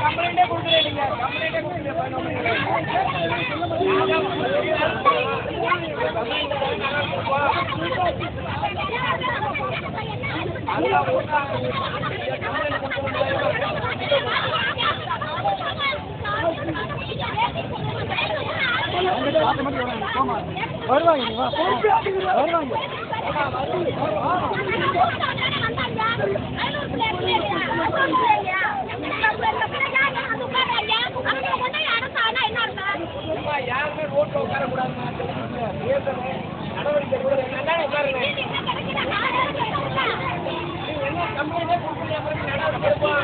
கம்ப்ளைண்டே கொடுக்குறேன் நீங்க கம்ப்ளைண்டே கொடுக்குறேன் வருவாங்க வருவாங்க நடவடிக்கை உட்காருங்க. Thank you.